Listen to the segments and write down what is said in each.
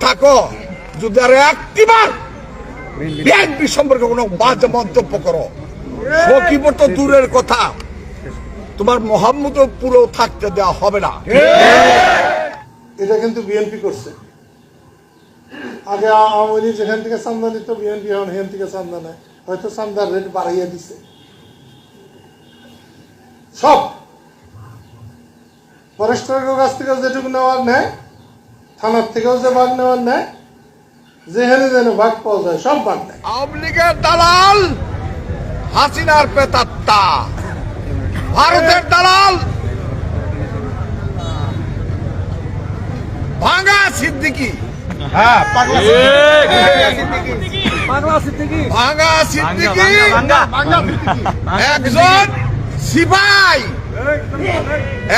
থাকো। যদি আর একটিবার বিএনপি সম্পর্কে কোনো বাজে মন্তব্য করো। সকিব তো দূরের কথা। তোমার মোহাম্মদ পুরো থাকতে দেওয়া হবে না। এটা কিন্তু বিএনপি করছে। আগে আওয়ামী লীগ যেখান থেকে চান্দা নিত, বিএনপি এখন সেখান থেকে চান্দা নেয়। হয়তো চান্দার রেট বাড়াইয়া দিছে। সব। ফরেস্টারের কাছ থেকে যেটুকু নেওয়ার নেয় থানার থেকেও যে ভাগ নেওয়ার নেয় যেখানে যেন ভাগ পাওয়া যায় সব ভাগ নেয়। আওয়ামী লীগের দালাল হাসিনার পেতাত্তা ভারতের দালাল ভাঙা সিদ্দিকি। ভাঙা সিদ্দিকি। একজন সিপাই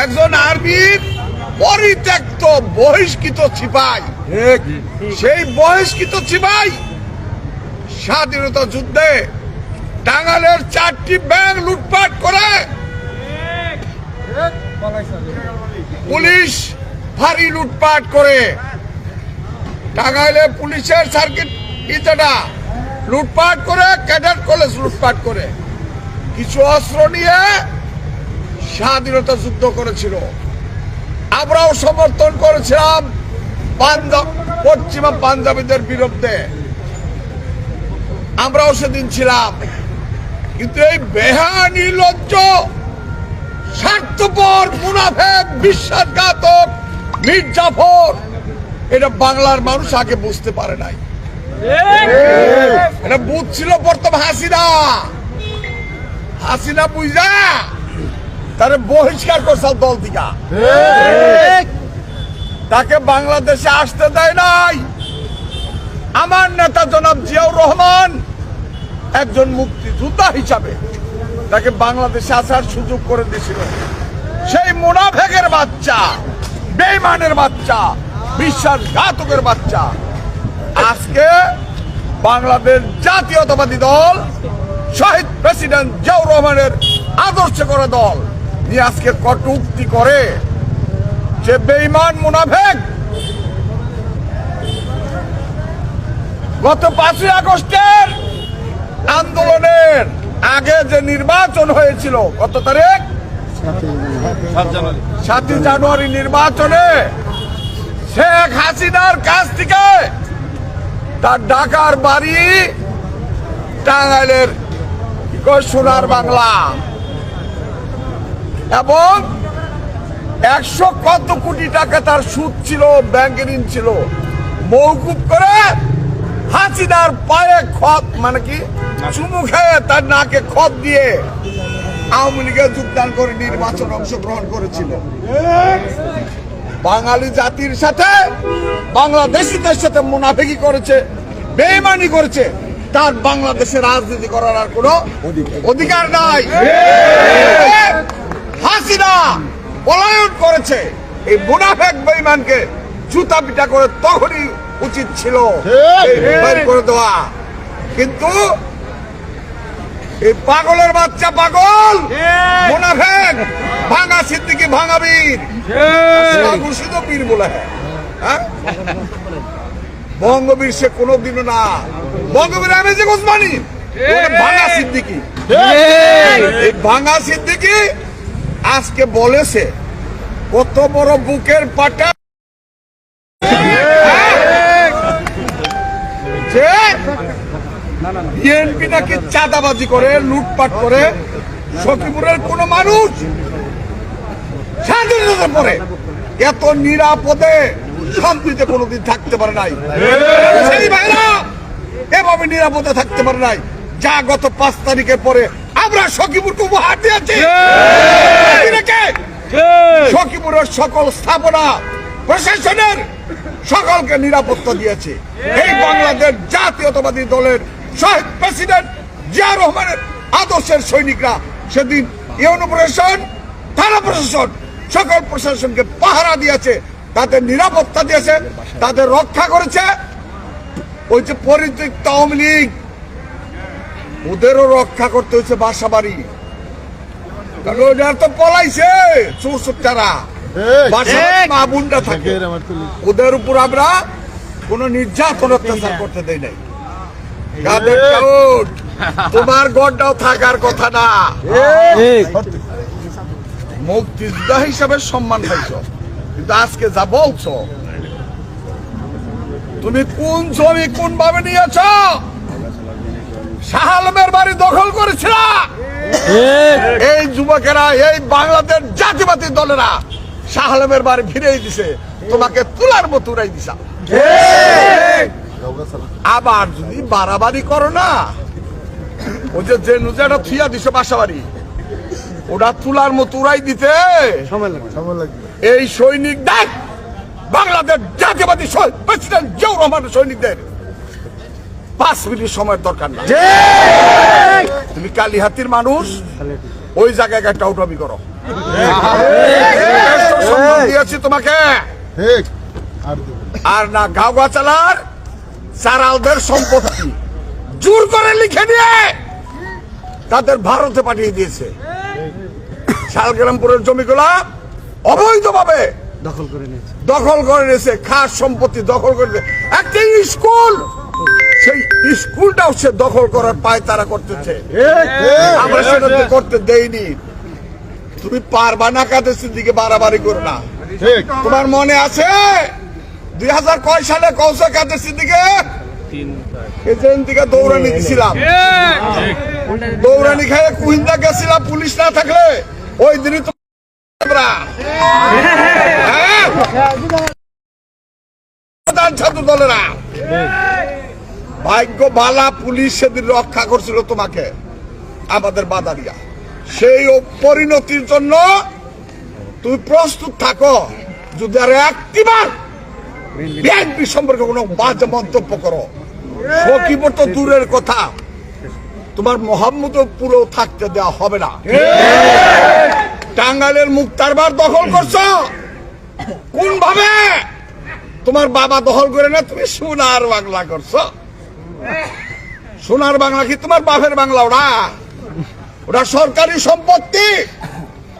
একজন আর্মির পরিত্যক্ত বহিষ্কৃত সিপাই। সেই বহিষ্কৃত সিপাই স্বাধীনতা যুদ্ধে টাঙ্গালের চারটি ব্যাংক লুটপাট করে। পুলিশ ভারী লুটপাট করে। টাঙ্গাইলে পুলিশের সার্কিট ইটাটা লুটপাট করে ক্যাডেট কলেজ লুটপাট করে। কিছু অস্ত্র নিয়ে স্বাধীনতা যুদ্ধ করেছিল। আমরাও সমর্থন করেছিলাম পাঞ্জাব পশ্চিমা পাঞ্জাবিদের বিরুদ্ধে। আমরাও সেদিন ছিলাম। কিন্তু এই বেহানি লজ্জ স্বার্থপর মুনাফেক বিশ্বাসঘাতক মির্জাফর এটা বাংলার মানুষ আগে বুঝতে পারে নাই। এটা বুঝছিল প্রথম হাসিনা। হাসিনা বুঝা। তারে বহিষ্কার করছাল দল দিকা তাকে বাংলাদেশে আসতে দেয় নাই। আমার নেতা জনাব জিয়াউর রহমান একজন মুক্তিযোদ্ধা হিসাবে তাকে বাংলাদেশে আসার সুযোগ করে দিয়েছিল। সেই মোনাফেকের বাচ্চা বেইমানের বাচ্চা বিশ্বাসঘাতকের বাচ্চা। আজকে বাংলাদেশ জাতীয়তাবাদী দল শহীদ প্রেসিডেন্ট জিয়াউর রহমানের আদর্শ করে দল। নিয়ে আজকে কটুক্তি করে যে বেইমান মুনাফেক। গত পাঁচই আগস্টের আন্দোলনের আগে যে নির্বাচন হয়েছিল কত তারিখ? সাতই জানুয়ারি নির্বাচনে শেখ হাসিনার কাছ থেকে তার ঢাকার বাড়ি টাঙ্গাইলের সোনার বাংলা। এবং একশো কত কোটি টাকা তার সুদ ছিল ব্যাংকে ঋণ ছিল। মৌকুব করে হাসিনার পায়ে খত মানে কি? চুমু খেয়ে তার নাকে খত দিয়ে আওয়ামী লীগে যোগদান করে নির্বাচন অংশগ্রহণ করেছিল। বাঙালি জাতির সাথে, বাংলাদেশিদের সাথে মুনাফিকি করেছে, বেইমানি করেছে। তার বাংলাদেশে রাজনীতি করার আর কোনো অধিকার নাই। হাসিনা পলায়ন করেছে। এই মুনাফেক বেইমানকে জুতা পিটা করে তখনই উচিত ছিল করে দেওয়া। কিন্তু এই পাগলের বাচ্চা পাগল। মুনাফেক ভাঙা সিদ্দিকি ভাঙা বীর। মুর্শিদ বলে। হ্যাঁ? বঙ্গবীর সে কোনোদিনও না। বঙ্গবীর আমি যে ওসমানী ওটা ভাঙা সিদ্দিকি। এই ভাঙা সিদ্দিকি আজকে বলেছে, কত বড় বুকের পাটা? বিএনপি নাকি চাঁদাবাজি করে, লুটপাট করে, সখীপুরের কোন মানুষ স্বাধীনতার পরে এত নিরাপদে শান্তিতে কোনোদিন থাকতে পারে নাই। এভাবে নিরাপদে থাকতে পারে নাই। যা গত পাঁচ তারিখের পরে আমরা সখীপুরকে উপহার দিয়েছি। রেখে সখীপুরের সকল স্থাপনা প্রশাসনের সকলকে নিরাপত্তা দিয়েছে। এই বাংলাদেশ জাতীয়তাবাদী দলের শহীদ প্রেসিডেন্ট জিয়া রহমানের আদর্শের সৈনিকরা সেদিন ইউনো প্রশাসন থানা প্রশাসন সকল প্রশাসনকে পাহারা দিয়েছে তাদের নিরাপত্তা দিয়েছে তাদের রক্ষা করেছে। ওই যে পরিত্যক্ত আওয়ামী লীগ ওদেরও রক্ষা করতে হয়েছে বাসা বাড়ি তো পলাইছে চৌষট্টারা। বাসা বাড়ি মা বোনরা থাকে। ওদের উপর আমরা কোন নির্যাতন অত্যাচার করতে দেয় নাই। তোমার গড়টাও থাকার কথা না। মুক্তিযোদ্ধা হিসাবে সম্মান পাইছ। কিন্তু আজকে যা বলছো তুমি কোন ছবি কোন ভাবে নিয়েছ? শাহ আলমের বাড়ি দখল করেছিল। এই যুবকেরা এই বাংলাদেশ জাতিবাদী দলেরা শাহ আলমের বাড়ি ফিরেই দিছে। তোমাকে তুলার মতো উড়াই দিছা। আবার যদি বাড়াবাড়ি করো না ওই যে যে নুজাটা থুইয়া দিছে বাসা বাড়ি ওটা তুলার মতো উড়াই দিতে। এই সৈনিক দেখ বাংলাদেশ জাতীয়বাদী সৈ- প্রেসিডেন্ট জিয়াউর রহমানের সৈনিকদের। পাঁচ মিনিট সময়ের দরকার না তুমি কালীহাতির মানুষ ওই জায়গায় একটা উঠাবি করো। দিয়েছি তোমাকে। আর না। আর না গাওয়া চালার চারালদের সম্পত্তি। জোর করে লিখে নিয়ে তাদের ভারতে পাঠিয়ে দিয়েছে। শালগ্রামপুরের জমিগুলা অবৈধভাবে দখল করে নিয়েছে। দখল করে নিয়েছে খাস সম্পত্তি দখল করে। একটা স্কুল সেই স্কুলটাও সে দখল করার পায় তারা করতেছে। আমরা সেটা তো করতে দেইনি। তুমি পারবা না কাদের দিকে বাড়াবাড়ি করো না। তোমার মনে আছে? দুই হাজার কয় সালে সিদ্দিকে এজেন্ট থেকে দৌড়ানি দিছিলাম। দৌড়ানি খেয়ে কুহিন্দা গেছিলাম পুলিশ না থাকলে ওই দিনই তো আমরা। হ্যাঁ? ছাত্র দলেরা। ভাগ্য বালা পুলিশ সেদিন রক্ষা করছিল তোমাকে, আমাদের বাধা দিয়া সেই পরিণতির জন্য তুমি প্রস্তুত থাকো, যদি আর একটিবার বিএনপি সম্পর্কে কোনো বাজে মন্তব্য করো। সকিবর তো দূরের কথা। তোমার মোহাম্মদ পুরো থাকতে দেওয়া হবে না। টাঙ্গাইলের মুক্তারবার দখল করছ। কোন ভাবে তোমার বাবা দখল করে না, তুমি সোনার বাংলা করছ। সোনার বাংলা কি তোমার বাপের বাংলা ওরা? ওটা সরকারি সম্পত্তি।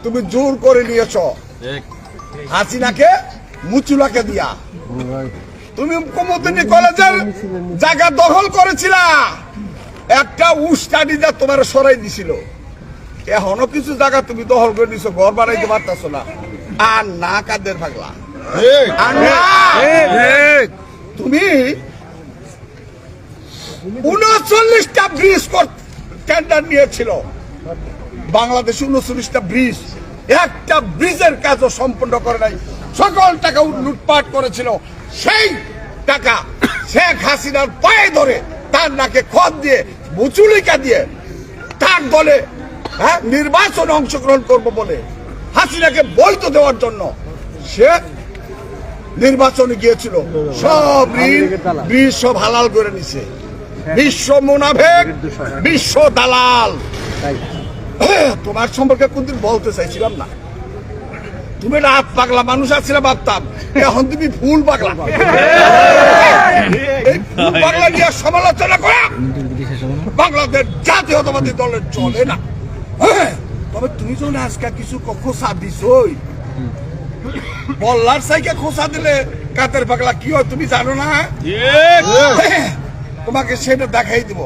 তুমি জোর করে নিয়েছ। হাসিনাকে মুচুলাকে দিয়া। তুমি কুমুদিনী কলেজের জায়গা দখল করেছিলা। একটা উস্টাডি যা তোমার সরাই দিছিল। এখনও কিছু জায়গা তুমি দখল করে দিছো ঘর বানাইতে পারতাছো না। আর না কাদের ঠিক আর না তুমি উনচল্লিশটা ব্রিজ টেন্ডার নিয়েছিল। বাংলাদেশ উনচল্লিশটা ব্রিজ। একটা ব্রিজের কাজও সম্পন্ন করে নাই। সকল টাকা লুটপাট করেছিল। সেই টাকা শেখ হাসিনার পায়ে ধরে তার নাকে খত দিয়ে মুচুলিকা দিয়ে তার দলে হ্যাঁ নির্বাচনে অংশগ্রহণ করব বলে হাসিনাকে বৈধ দেওয়ার জন্য সে নির্বাচনে গিয়েছিল। সব ঋণ সব হালাল করে নিছে। বিশ্ব মুনাফেক বিশ্ব দালাল। তোমার সম্পর্কে কোনদিন বলতে চাইছিলাম না। তুমি রাত পাগলা মানুষ আছিলে ভাবতাম এখন তুমি ফুল পাগলা। এই ফুল পাগলা নিয়ে সমালোচনা করা। বাংলাদেশ জাতীয়তাবাদী দলের চলে না। হ্যাঁ, তবে তুমি যখন আজকে কিছু খোসা দিছই বল্লার সাইকে খোসা দিলে কাতের পাগলা কি হয় তুমি জানো না? তোমাকে সেটা দেখাই দিব।